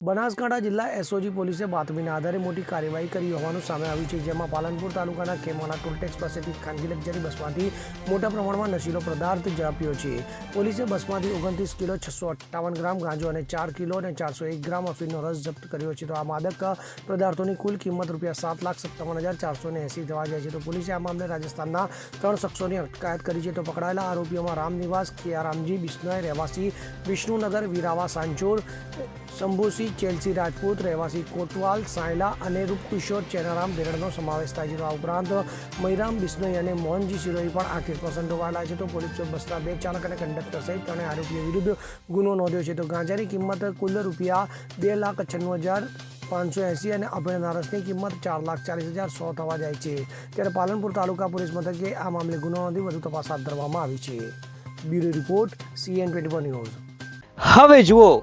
બનાસકાંઠા જિલ્લા એસઓજી પોલીસે બાતમીના આધારે મોટી કાર્યવાહી કરી હોવાનું સામે આવ્યું છે, જેમાં પાલનપુર તાલુકાના ખેમાના ટોલટેક્સ પાસેથી ખાનગી લક્ઝરી બસમાંથી મોટા પ્રમાણમાં નશીલો પદાર્થ ઝડપ્યો છે. પોલીસે બસમાંથી ઓગણત્રીસ કિલો છસો અઠ્ઠાવન ગ્રામ ગાંજો અને ચાર કિલો અને ચારસો એક ગ્રામ અફીણનો રસ જપ્ત કર્યો છે. તો આ માદક પદાર્થોની કુલ કિંમત રૂપિયા સાત લાખ સત્તાવન હજાર ચારસો ને એંસી થવા જાય છે. તો પોલીસે આ મામલે રાજસ્થાનના ત્રણ શખ્સોની અટકાયત કરી છે. તો પકડાયેલા આરોપીઓમાં રામનિવાસ ખિયારામજી બિશ્નોય રહેવાસી, વિષ્ણુનગર, વીરાવા સાંચોર શંભુસિંહ ચેલસી, રાજપૂત, રહેવાસી કોટવાલ સાયલા અને રૂપકિશોર ચેનારામ બેરડનો સમાવેશ થાય છે. આ ઉપરાંત મૈરામ બિશ્નોઈ અને મોહનજી સિરોહી પણ આ કેસમાં સંડોવાયેલા છે. તો પોલીસ બસના બે ચાલક અને કંડક્ટર સહિત ત્રણે આરોપીઓ વિરુદ્ધ ગુનો નોંધ્યો છે. તો ગાંજાની કિંમત કુલ રૂપિયા બે લાખ છન્નું હજાર પાંચસો એંસી અને અભયનારસની કિંમત ચાર લાખ ચાલીસ હજાર સો થવા જાય છે. ત્યારે પાલનપુર તાલુકા પોલીસ મથકે આ મામલે ગુનો નોંધી વધુ તપાસ હાથ ધરવામાં આવી છે. Bureau report, C N twenty news. હવે જુઓ